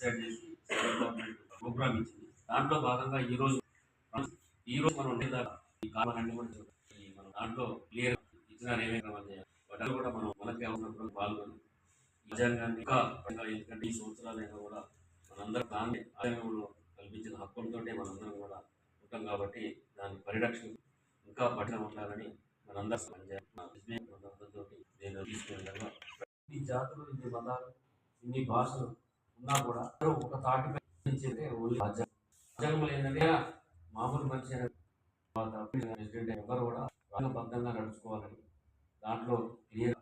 Decide చేసి programme ఇచ్చింది దాంట్లో భాగంగా ఈ రోజు ఈ రోజు మనం ఉండేదా ఈ కారణాన్ని కూడా మనం దాంట్లో క్లియర్ ఇచ్చిన ఏమేమి కూడా మనం మనకి ఉన్నప్పుడు పాల్గొని ఈ రాజ్యాంగాన్ని ఇంకా ఎందుకంటే ఈ సంవత్సరాలైనా కూడా మనందరం దాన్ని రాజ్యాంగంలో కల్పించిన హక్కులతో మనందరం కూడా ఉంటాం కాబట్టి దాని పరిరక్షణ ఇంకా పట్టణం ఉండాలని మనందరం పనిచేయాలి. నేను తీసుకునే విధంగా ఇన్ని జాతులు ఇన్ని మతాలు ఇన్ని భాషలు ఉన్నా కూడా ఒక తాటిపై నిలిచేదే ఓన్లీ రాజ్యాంగం రాజ్యాంగంలో ఏంటంటే మామూలు మనిషి అనే తర్వాత ప్రెసిడెంట్ ఎవరు కూడా రాజ్యాంగబద్ధంగా నడుచుకోవాలని దాంట్లో క్లియర్